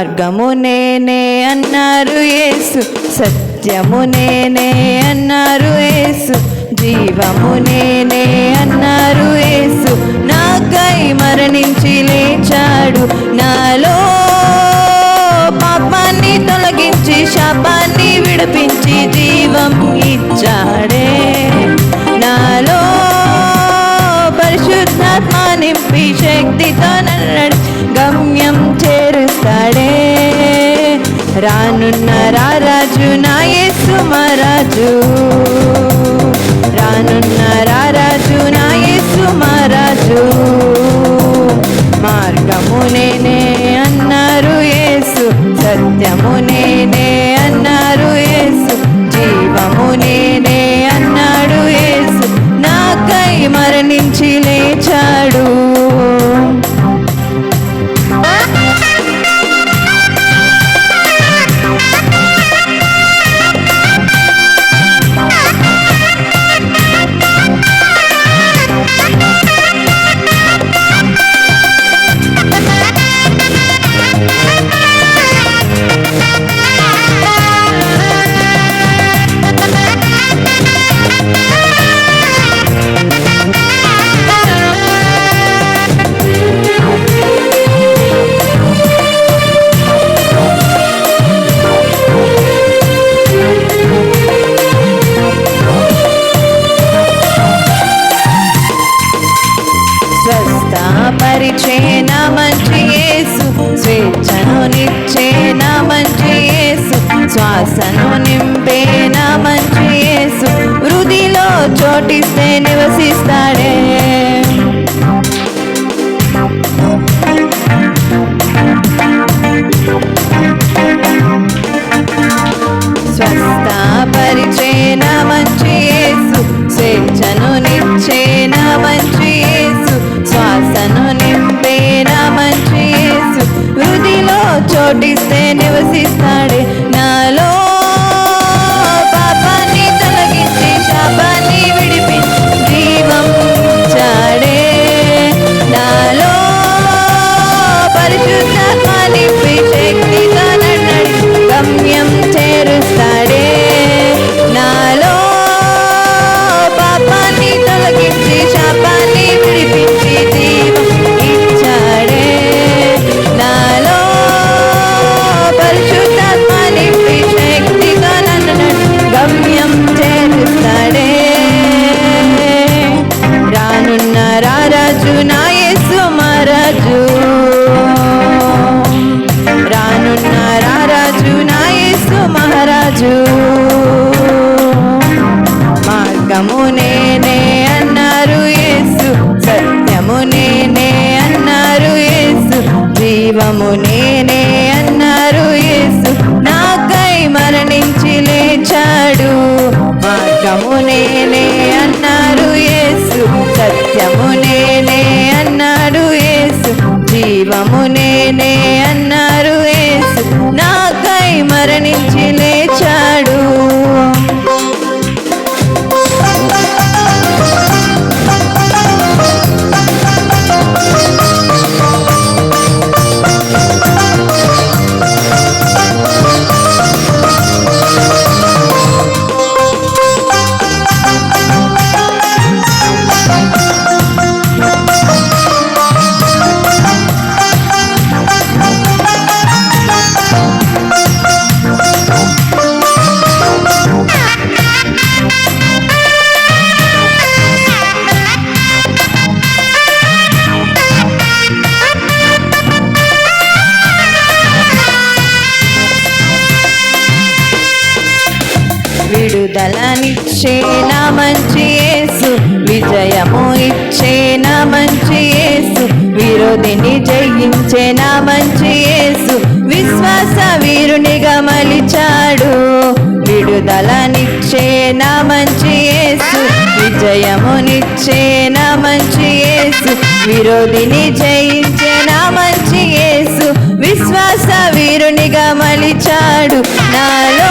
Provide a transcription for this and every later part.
మార్గము నేనే అన్నారు యేసు సత్యము నేనే అన్నారు యేసు జీవము నేనే అన్నారు యేసు. నాకై మరణించి లేచాడు నాలో పాపాన్ని తొలగించి శాపాన్ని విడిపించి జీవం ఇచ్చాడే. నాలో పరిశుద్ధాత్మ నింపి శక్తితో రానున్న రారాజు నా యేసు మహారాజు శ్వాసను నింపే నా మంచి యేసు వృధిలో చోటిస్తే నివసిస్తాడే. స్వస్థపరిచే నా మంచి యేసు స్వేచ్ఛను నిచ్చే నా మంచి యేసు శ్వాసను నింపే నా మంచి యేసు వృధిలో చోటిస్తే నివసిస్తాడే. మార్గము నేనే అన్నారు యేసు. సత్యము నేనే అన్నాడు యేసు. జీవము నేనే అన్నారు యేసు. నాకై మరణించి లేచా విడుదలనిచ్చే నా మంచి యేసు విజయము ఇచ్చే నా మంచి యేసు విరోధిని జయించే నా మంచి యేసు విశ్వాస వీరునిగా మలిచాడు విడుదలనిచ్చే నా మంచి యేసు విజయమునిచ్చే నా మంచి యేసు విరోధిని జయించే నా మంచి యేసు విశ్వాస వీరునిగా మలిచాడు నాలో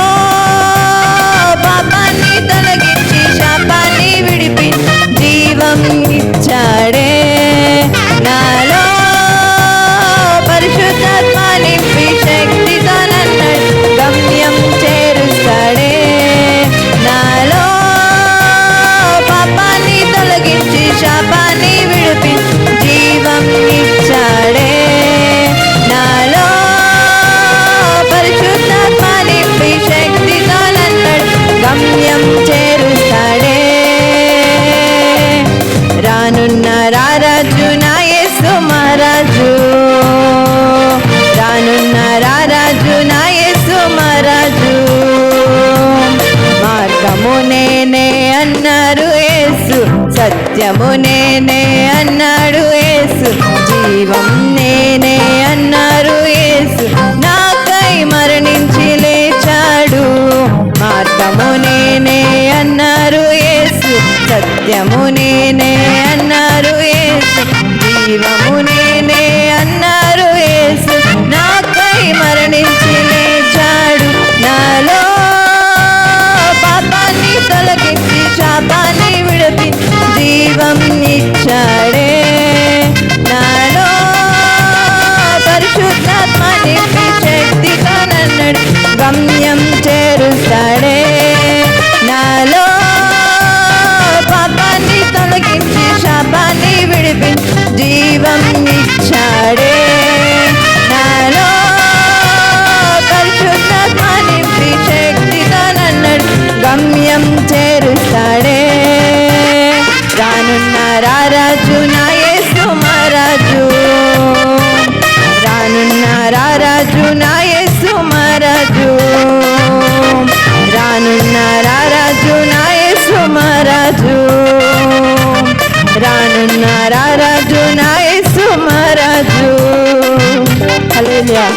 గమ్యం చేరుస్తాడే. రానున్న రారాజు నా యేసు మహారాజు. రానున్న రారాజు నా యేసు మహారాజు. మార్గము నేనే అన్నారు యేసు సత్యము నేనే అన్నాడు యేసు జీవం నేనే అన్నారు యేసు de amor. రారాజు నా యేసు మహారాజు రానున్న రారాజు నా యేసు మహారాజు రానున్న రారాజు నా యేసు మహారాజు రానున్న రారాజు నా యేసు మహారాజు హలో